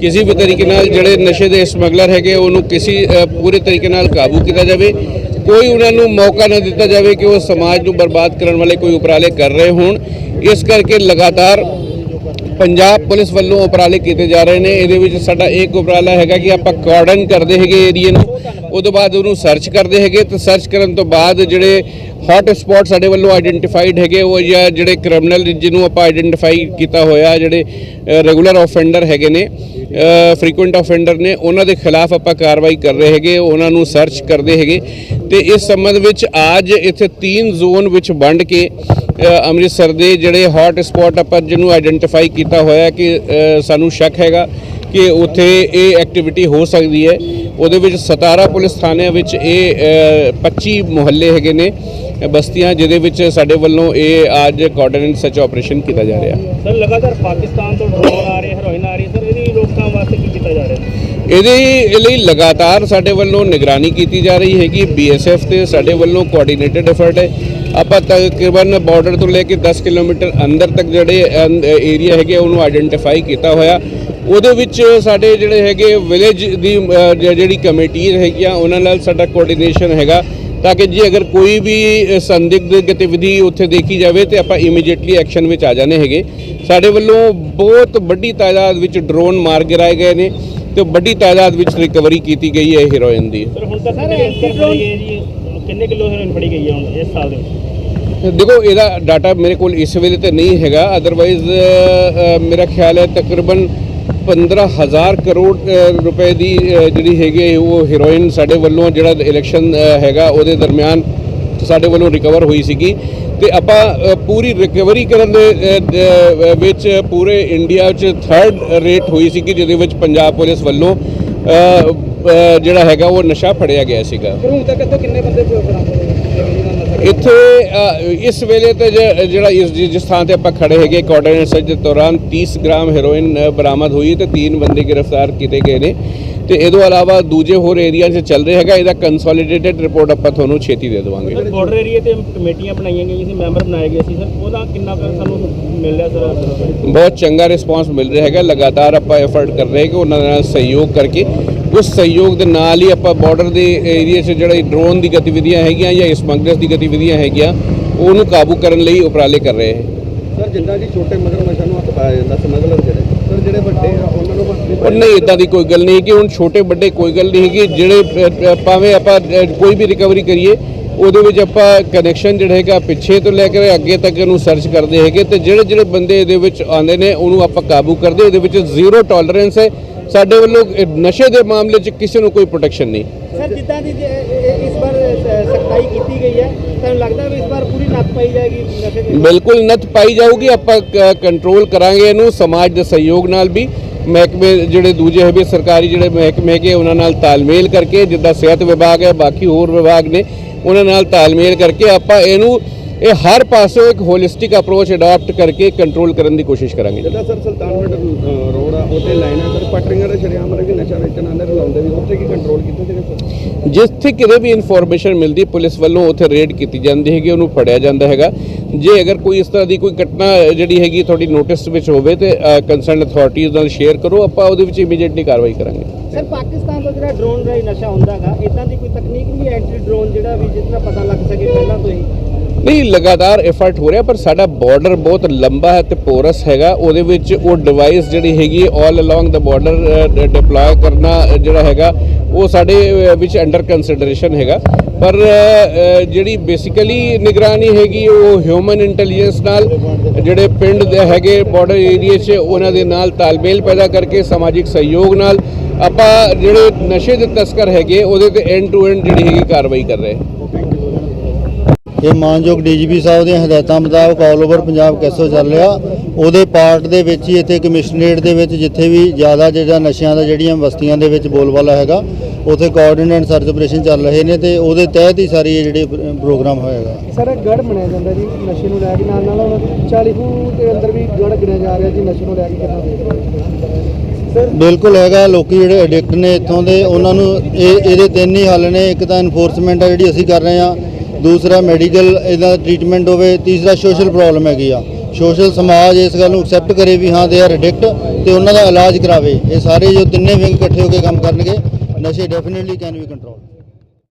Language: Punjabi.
ਕਿਸੇ ਵੀ ਤਰੀਕੇ ਨਾਲ ਜਿਹੜੇ ਨਸ਼ੇ ਦੇ ਸਮਗਲਰ ਹੈਗੇ, ਉਹਨੂੰ ਕਿਸੇ ਪੂਰੇ ਤਰੀਕੇ ਨਾਲ ਕਾਬੂ ਕੀਤਾ ਜਾਵੇ। ਕੋਈ ਉਹਨਾਂ ਨੂੰ ਮੌਕਾ ਨਾ ਦਿੱਤਾ ਜਾਵੇ ਕਿ ਉਹ ਸਮਾਜ ਨੂੰ ਬਰਬਾਦ ਕਰਨ ਵਾਲੇ ਕੋਈ ਉਪਰਾਲੇ ਕਰ ਰਹੇ ਹੋਣ। ਇਸ ਕਰਕੇ ਲਗਾਤਾਰ ਪੰਜਾਬ ਪੁਲਿਸ ਵੱਲੋਂ ਉਪਰਾਲੇ ਕੀਤੇ ਜਾ ਰਹੇ ਨੇ। ਇਹਦੇ ਵਿੱਚ ਸਾਡਾ ਇੱਕ ਉਪਰਾਲਾ ਹੈਗਾ ਕਿ ਆਪਾਂ ਕਾਰਡਨ ਕਰਦੇ ਹੈਗੇ ਏਰੀਏ ਨੂੰ। ਉਦੋਂ ਬਾਅਦ ਉਹਨੂੰ ਸਰਚ ਕਰਦੇ ਹੈਗੇ। ਤੇ ਸਰਚ ਕਰਨ ਤੋਂ ਬਾਅਦ ਜਿਹੜੇ ਹੌਟ ਸਪੌਟ ਸਾਡੇ ਵੱਲੋਂ ਆਈਡੈਂਟੀਫਾਈਡ ਹੈਗੇ ਉਹ ਜਾਂ ਜਿਹੜੇ ਕ੍ਰਿਮੀਨਲ ਜਿਹਨੂੰ ਆਪਾਂ ਆਈਡੈਂਟੀਫਾਈ ਕੀਤਾ ਹੋਇਆ ਜਿਹੜੇ ਰੈਗੂਲਰ ਆਫੈਂਡਰ ਹੈਗੇ ਨੇ ਫ੍ਰੀਕੁਐਂਟ ਆਫੈਂਡਰ ਨੇ ਉਹਨਾਂ ਦੇ ਖਿਲਾਫ ਆਪਾਂ ਕਾਰਵਾਈ ਕਰ ਰਹੇ ਹੈਗੇ ਉਹਨਾਂ ਨੂੰ ਸਰਚ ਕਰਦੇ ਹੈਗੇ। ਤੇ ਇਸ ਸੰਬੰਧ ਵਿੱਚ ਅੱਜ ਇੱਥੇ ਤਿੰਨ ਜ਼ੋਨ ਵਿੱਚ ਵੰਡ ਕੇ ਅੰਮ੍ਰਿਤਸਰ ਦੇ ਜਿਹੜੇ ਹੌਟ ਸਪੌਟ ਆਪਾਂ ਜਿਹਨੂੰ ਆਈਡੈਂਟੀਫਾਈ ਕੀਤਾ ਹੋਇਆ ਕਿ ਸਾਨੂੰ ਸ਼ੱਕ ਹੈਗਾ ਕਿ ਉੱਥੇ ਇਹ ਐਕਟੀਵਿਟੀ ਹੋ ਸਕਦੀ ਹੈ। ਉਹਦੇ ਵਿੱਚ 17 ਪੁਲਿਸ ਥਾਣਿਆਂ ਵਿੱਚ ਇਹ ਅ, 25 ਮੁਹੱਲੇ ਹੈਗੇ ਨੇ। ਬਸਤੀਆਂ ਜਿਹਦੇ ਵਿੱਚ ਸਾਡੇ ਵੱਲੋਂ ਇਹ ਅੱਜ ਕੋਆਰਡੀਨੇਟ ਸਰਚ ਆਪਰੇਸ਼ਨ ਕੀਤਾ ਜਾ ਰਿਹਾ। ਸਰ ਲਗਾਤਾਰ ਪਾਕਿਸਤਾਨ ਤੋਂ ਡਰੋਨ ਆ ਰਹੇ ਹੈਰੋਇਨ ਆ ਰਹੀ ਸਰ ਇਹਦੀ ਰੋਕਥਾਮ ਵਾਸਤੇ ਕੀ ਕੀਤਾ ਜਾ ਰਿਹਾ? ਇਹਦੇ ਲਈ ਲਗਾਤਾਰ ਸਾਡੇ ਵੱਲੋਂ ਨਿਗਰਾਨੀ ਕੀਤੀ ਜਾ ਰਹੀ ਹੈਗੀ ਬੀਐਸਐਫ ਤੇ ਸਾਡੇ ਵੱਲੋਂ ਕੋਆਰਡੀਨੇਟਡ ਐਫਰਟ ਹੈ। ਆਪਾਂ ਤਕਰੀਬਨ ਬਾਰਡਰ ਤੋਂ ਲੈ ਕੇ 10 ਕਿਲੋਮੀਟਰ ਅੰਦਰ ਤੱਕ ਜਿਹੜੇ ਏਰੀਆ ਹੈਗੇ ਉਹਨੂੰ ਆਇਡੈਂਟੀਫਾਈ ਕੀਤਾ ਹੋਇਆ। ਉਹਦੇ ਵਿੱਚ ਸਾਡੇ ਜਿਹੜੇ ਹੈਗੇ ਵਿਲੇਜ ਦੀ ਜਿਹੜੀ ਕਮੇਟੀਜ਼ ਹੈਗੀਆਂ ਉਹਨਾਂ ਨਾਲ ਸਾਡਾ ਕੋਆਰਡੀਨੇਸ਼ਨ ਹੈਗਾ। ਤਾਂ ਕਿ ਜੇ ਅਗਰ ਕੋਈ ਵੀ ਸੰਦਿਗਧ ਗਤੀਵਿਧੀ ਉੱਥੇ ਦੇਖੀ ਜਾਵੇ ਤੇ ਆਪਾਂ ਇਮੀਡੀਏਟਲੀ ਐਕਸ਼ਨ ਵਿੱਚ ਆ ਜਾਣੇ ਹੈਗੇ। ਸਾਡੇ ਵੱਲੋਂ ਬਹੁਤ ਵੱਡੀ ਤਾਦਾਦ ਵਿੱਚ ਡਰੋਨ ਮਾਰ ਗਿਰਾਏ ਗਏ ਨੇ ਤੇ ਵੱਡੀ ਤਾਦਾਦ ਵਿੱਚ ਰਿਕਵਰੀ ਕੀਤੀ ਗਈ ਹੈ ਹੀਰੋਇਨ ਦੀ। ਸਰ ਹੁਣ ਤੱਕ ਕਿੰਨੇ ਗੈਂਗਸਟਰ ਫੜੀ ਗਏ ਜੀ ਕਿੰਨੇ ਕਿਲੋ ਹੈਰੋਇਨ ਫੜੀ ਗਈ ਹੈ ਹੁਣ ਇਸ ਸਾਲ ਦੇ ਵਿੱਚ? ਦੇਖੋ ਇਹਦਾ ਡਾਟਾ ਮੇਰੇ ਕੋਲ ਇਸ ਵੇਲੇ ਤੇ ਨਹੀਂ ਹੈਗਾ ਅਦਰਵਾਈਜ਼ ਮੇਰਾ ਖਿਆਲ ਹੈ ਤਕਰੀਬਨ 15000 ਕਰੋੜ ਰੁਪਏ ਦੀ ਜਿਹੜੀ ਹੈਗੀ ਉਹ ਹੀਰੋਇਨ ਸਾਡੇ ਵੱਲੋਂ ਜਿਹੜਾ ਇਲੈਕਸ਼ਨ ਹੈਗਾ, ਉਹਦੇ ਦਰਮਿਆਨ ਸਾਡੇ ਵੱਲੋਂ ਰਿਕਵਰ ਹੋਈ ਸੀਗੀ। ਤੇ ਆਪਾਂ ਪੂਰੀ ਰਿਕਵਰੀ ਕਰਨ ਦੇ ਵਿੱਚ ਪੂਰੇ ਇੰਡੀਆ 'ਚ ਥਰਡ ਰੇਟ ਹੋਈ ਸੀਗੀ, ਜਿਹਦੇ ਵਿੱਚ ਪੰਜਾਬ ਪੁਲਿਸ ਵੱਲੋਂ ਜਿਹੜਾ ਹੈਗਾ, ਉਹ ਨਸ਼ਾ ਫੜਿਆ ਗਿਆ ਸੀਗਾ। ਹੁਣ ਤੱਕ ਕਿੰਨੇ ਬੰਦੇ ਬਰਾਮਦ ਹੋਏ? ਇੱਥੇ ਇਸ ਵੇਲੇ ਤੇ ਜਿਹੜਾ ਇਸ ਜਿਸ ਥਾਂ ਤੇ ਆਪਾਂ ਖੜੇ ਹੈਗੇ ਕੋਆਰਡੀਨੇਟ ਸਰਚ ਦੇ ਦੌਰਾਨ 30 ਗ੍ਰਾਮ ਹੈਰੋਇਨ ਬਰਾਮਦ ਹੋਈ ਤੇ ਤਿੰਨ ਬੰਦੇ ਗ੍ਰਿਫਤਾਰ ਕੀਤੇ ਗਏ ਨੇ। ਤੇ ਇਹ ਤੋਂ ਇਲਾਵਾ ਦੂਜੇ ਹੋਰ ਏਰੀਆ 'ਚ ਚੱਲ ਰਿਹਾ ਹੈਗਾ ਇਹਦਾ ਕੰਸੋਲੀਡੇਟਡ ਰਿਪੋਰਟ ਆਪਾਂ ਤੁਹਾਨੂੰ ਛੇਤੀ ਦੇ ਦੇਵਾਂਗੇ। ਬਾਰਡਰ ਏਰੀਆ ਤੇ ਕਮੇਟੀਆਂ ਬਣਾਈਆਂ ਗਈਆਂ ਸੀ ਮੈਂਬਰ ਬਣਾਏ ਗਏ ਸੀ ਸਰ। ਉਹਦਾ ਕਿੰਨਾ ਕੁ ਸਾਨੂੰ ਮਿਲ ਰਿਹਾ ਸਰ? ਬਹੁਤ ਚੰਗਾ ਰਿਸਪਾਂਸ ਮਿਲ ਰਿਹਾ ਹੈਗਾ। ਲਗਾਤਾਰ ਆਪਾਂ ਐਫਰਟ ਕਰ ਰਹੇ ਕਿ ਉਹਨਾਂ ਨਾਲ ਸਹਿਯੋਗ ਕਰਕੇ। ਉਸ ਸਹਿਯੋਗ ਦੇ ਨਾਲ ਹੀ ਆਪਾਂ ਬਾਰਡਰ ਦੇ ਏਰੀਆ 'ਚ ਜਿਹੜੇ ਡਰੋਨ ਦੀ ਗਤੀਵਿਧੀਆਂ ਹੈਗੀਆਂ ਜਾਂ ਸਮਗਲਰਸ ਦੀ ਗਤੀਵਿਧੀਆਂ ਹੈਗੀਆਂ ਉਹਨੂੰ ਕਾਬੂ ਕਰਨ ਲਈ ਉਪਰਾਲੇ ਕਰ ਰਹੇ ਹਾਂ। ਸਰ ਜਿੱਦਾਂ ਜੀ ਛੋਟੇ ਮਗਰਮੱਛਾਂ ਨੂੰ ਹੱਥ ਪਾਇਆ ਜਾਂਦਾ ਸਮਗਲਰ ਜਿਹੜੇ। ਸਰ ਜਿਹੜੇ ਵੱਡੇ ਆ ਉਹਨਾਂ ਨੂੰ ਹੱਥ ਨਹੀਂ ਇਦਾਂ ਦੀ ਕੋਈ ਗੱਲ ਨਹੀਂ ਕਿ ਹੁਣ ਛੋਟੇ ਵੱਡੇ ਕੋਈ ਗੱਲ ਨਹੀਂ ਹੈਗੀ ਜਿਹੜੇ ਭਾਵੇਂ ਆਪਾਂ ਕੋਈ ਵੀ ਰਿਕਵਰੀ ਕਰੀਏ ਉਹਦੇ ਵਿੱਚ ਆਪਾਂ ਕਨੈਕਸ਼ਨ ਜਿਹੜਾ ਹੈਗਾ ਪਿੱਛੇ ਤੋਂ ਲੈ ਕੇ ਅੱਗੇ ਤੱਕ ਇਹਨੂੰ ਸਰਚ ਕਰਦੇ ਹੈਗੇ ਤੇ ਜਿਹੜੇ ਜਿਹੜੇ ਬੰਦੇ ਇਹਦੇ ਵਿੱਚ ਆਉਂਦੇ ਨੇ ਉਹਨੂੰ ਆਪਾਂ ਕਾਬੂ ਕਰਦੇ ਉਹਦੇ ਵਿੱਚ ਜ਼ੀਰੋ ਟੋਲਰੈਂਸ ਹੈ ਸਾਡੇ ਵੱਲੋਂ ਨਸ਼ੇ ਦੇ ਮਾਮਲੇ 'ਚ ਕਿਸੇ ਨੂੰ ਕੋਈ ਪ੍ਰੋਟੈਕਸ਼ਨ ਨਹੀਂ। ਸਰ ਜਿੱਦਾਂ ਦੀ ਇਸ ਵਾਰ ਸਖਤਾਈ ਕੀਤੀ ਗਈ ਹੈ ਤੁਹਾਨੂੰ ਲੱਗਦਾ ਵੀ ਇਸ ਵਾਰ ਪੂਰੀ ਨੱਥ ਪਾਈ ਜਾਏਗੀ ਨਸ਼ੇ ਦੇ ਬਿਲਕੁਲ ਨੱਥ ਪਾਈ ਜਾਊਗੀ ਆਪਾਂ ਕੰਟਰੋਲ ਕਰਾਂਗੇ ਇਹਨੂੰ ਸਮਾਜ ਦੇ ਸਹਿਯੋਗ ਨਾਲ ਵੀ। ਮਹਿਕਮੇ ਜਿਹੜੇ ਦੂਜੇ ਹੈਗੇ ਸਰਕਾਰੀ ਜਿਹੜੇ ਮਹਿਕਮੇ ਹੈਗੇ ਉਹਨਾਂ ਨਾਲ ਤਾਲਮੇਲ ਕਰਕੇ ਜਿੱਦਾਂ ਸਿਹਤ ਵਿਭਾਗ ਹੈ ਬਾਕੀ ਹੋਰ ਵਿਭਾਗ ਨੇ ਉਹਨਾਂ ਨਾਲ ਤਾਲਮੇਲ ਕਰਕੇ ਆਪਾਂ ਇਹਨੂੰ ਇਹ ਹਰ ਪਾਸੋਂ ਇੱਕ ਹੋਲਿਸਟਿਕ ਅਪਰੋਚ ਅਡਾਪਟ ਕਰਕੇ ਕੰਟਰੋਲ ਕਰਨ ਦੀ ਕੋਸ਼ਿਸ਼ ਕਰਾਂਗੇ। ਜਿੱਦਾਂ ਸਰ ਸੁਲਤਾਨਪੁਰ ਰੋਡ ਆ ਉੱਥੇ ਲਾਈਨ ਆ ਸਰ ਪਟਰਿੰਗਾਂ ਦੇ ਸ਼ਰਿਆਮ ਰਹੇ ਨਸ਼ਾ ਵੇਚਣ ਆਉਂਦੇ ਰਲਾਉਂਦੇ ਵੀ ਉੱਥੇ ਕੀ ਕੰਟਰੋਲ ਕੀਤਾ ਸਰ? ਜਿੱਥੇ ਕਿਤੇ ਵੀ ਇਨਫੋਰਮੇਸ਼ਨ ਮਿਲਦੀ ਪੁਲਿਸ ਵੱਲੋਂ ਉੱਥੇ ਰੇਡ ਕੀਤੀ ਜਾਂਦੀ ਹੈਗੀ ਉਹਨੂੰ ਫੜਿਆ ਜਾਂਦਾ ਹੈਗਾ। ਜੇ ਅਗਰ ਕੋਈ ਇਸ ਤਰ੍ਹਾਂ ਦੀ ਕੋਈ ਘਟਨਾ ਜਿਹੜੀ ਹੈਗੀ ਤੁਹਾਡੀ ਨੋਟਿਸ ਵਿੱਚ ਹੋਵੇ ਤੇ ਕੰਸਰਨ ਅਥਾਰਟੀਜ਼ ਨਾਲ ਸ਼ੇਅਰ ਕਰੋ ਆਪਾਂ ਉਹਦੇ ਵਿੱਚ ਇਮੀਡੀਏਟਲੀ ਕਾਰਵਾਈ ਕਰਾਂਗੇ। ਸਰ ਪਾਕਿਸਤਾਨ ਤੋਂ ਜਿਹੜਾ ਡਰੋਨ ਰਾਹੀਂ ਨਸ਼ਾ ਹੁੰਦਾਗਾ ਇਦਾਂ ਦੀ ਕੋਈ ਤਕਨੀਕ ਵੀ ਐਂਟੀ ਡਰੋਨ ਜਿਹੜਾ ਵੀ ਜਿਸ ਤਰ੍ਹਾਂ ਪਤਾ ਲੱਗ ਸਕੇ ਪਹਿਲਾਂ ਤੋਂ ਹੀ? ਨਹੀਂ, ਲਗਾਤਾਰ ਐਫਰਟ ਹੋ ਰਿਹਾ, ਪਰ ਸਾਡਾ ਬਾਰਡਰ ਬਹੁਤ ਲੰਬਾ ਹੈ ਤੇ ਪੋਰਸ ਹੈਗਾ। ਉਹਦੇ ਵਿੱਚ ਉਹ ਡਿਵਾਈਸ ਜਿਹੜੀ ਹੈਗੀ ਆਲ ਅਲੋਂਗ ਦਾ ਬਾਰਡਰ ਡਿਪਲੋਏ ਕਰਨਾ ਜਿਹੜਾ ਹੈਗਾ, ਉਹ ਸਾਡੇ ਵਿੱਚ ਅੰਡਰ ਕੰਸੀਡਰੇਸ਼ਨ ਹੈਗਾ। ਪਰ ਜਿਹੜੀ ਬੇਸਿਕਲੀ ਨਿਗਰਾਨੀ ਹੈਗੀ, ਉਹ ਹਿਊਮਨ ਇੰਟੈਲੀਜੈਂਸ ਨਾਲ, ਜਿਹੜੇ ਪਿੰਡ ਦੇ ਹੈਗੇ ਬਾਰਡਰ ਏਰੀਆ 'ਚ, ਉਹਨਾਂ ਦੇ ਨਾਲ ਤਾਲਮੇਲ ਪੈਦਾ ਕਰਕੇ, ਸਮਾਜਿਕ ਸਹਿਯੋਗ ਨਾਲ, ਆਪਾਂ ਜਿਹੜੇ ਨਸ਼ੇ ਦੇ ਤਸਕਰ ਹੈਗੇ, ਉਹਦੇ ਤੇ ਐਂਡ ਟੂ ਐਂਡ ਜਿਹੜੀ ਹੈਗੀ ਕਾਰਵਾਈ ਕਰ ਰਹੇ ਇਹ ਮਾਨਯੋਗ ਡੀਜੀਪੀ ਸਾਹਿਬ ਦੀਆਂ ਹਦਾਇਤਾਂ ਮੁਤਾਬਕ ਆਲ ਓਵਰ ਪੰਜਾਬ ਕੈਸੋ ਚੱਲ ਰਿਹਾ। ਉਹਦੇ ਪਾਰਟ ਦੇ ਵਿੱਚ ਹੀ ਇੱਥੇ ਕਮਿਸ਼ਨਰੇਟ ਦੇ ਵਿੱਚ ਜਿੱਥੇ ਵੀ ਜ਼ਿਆਦਾ ਜਿਹੜਾ ਨਸ਼ਿਆਂ ਦਾ ਜਿਹੜੀਆਂ ਬਸਤੀਆਂ ਦੇ ਵਿੱਚ ਬੋਲਬਾਲਾ ਹੈਗਾ ਉੱਥੇ ਕੋਆਰਡੀਨੇਟ ਸਰਚ ਆਪਰੇਸ਼ਨ ਚੱਲ ਰਹੇ ਨੇ ਤੇ ਉਹਦੇ ਤਹਿਤ ਹੀ ਸਾਰੀ ਇਹ ਜਿਹੜੇ ਪ੍ਰ- ਪ੍ਰੋਗਰਾਮ ਹੋਏਗਾ। ਸਰ ਗੜ ਬਣਿਆ ਜਾਂਦਾ ਜੀ ਨਸ਼ੇ ਨੂੰ ਲੈ ਕੇ ਨਾਲ ਨਾਲ ਹੁਣ 40 ਫੂਟ ਦੇ ਅੰਦਰ ਵੀ ਗੜ ਗਿਣਿਆ ਜਾ ਰਿਹਾ ਜੀ ਨਸ਼ੇ ਨੂੰ ਲੈ ਕੇ ਕਿੰਨਾ ਬਿਲਕੁਲ ਹੈਗਾ ਲੋਕੀ ਜਿਹੜੇ ਐਡਿਕਟ ਨੇ ਇੱਥੋਂ ਦੇ ਉਹਨਾਂ ਨੂੰ ਇਹ ਇਹਦੇ ਤਿੰਨ ਹੀ ਹੱਲ ਨੇ ਇੱਕ ਤਾਂ ਇਨਫੋਰਸਮੈਂਟ ਹੈ ਜਿਹੜੀ ਅਸੀਂ ਕਰ ਰਹੇ ਹਾਂ ਦੂਸਰਾ ਮੈਡੀਕਲ ਇਹਦਾ ਟ੍ਰੀਟਮੈਂਟ ਹੋਵੇ, ਤੀਸਰਾ ਸੋਸ਼ਲ ਪ੍ਰੋਬਲਮ ਹੈਗੀ ਆ। ਸੋਸ਼ਲ ਸਮਾਜ ਇਸ ਗੱਲ ਨੂੰ ਐਕਸੈਪਟ ਕਰੇ ਵੀ ਹਾਂ ਦੇ ਆਰ ਐਡਿਕਟ ਤੇ ਉਹਨਾਂ ਦਾ ਇਲਾਜ ਕਰਾਵੇ। ਇਹ ਸਾਰੇ ਜੋ ਤਿੰਨੇ ਵਿੰਗ ਇਕੱਠੇ ਹੋ ਕੇ ਕੰਮ ਕਰਨਗੇ, ਨਸ਼ੇ ਡੈਫੀਨਿਟਲੀ ਕੈਨ ਬੀ ਕੰਟਰੋਲ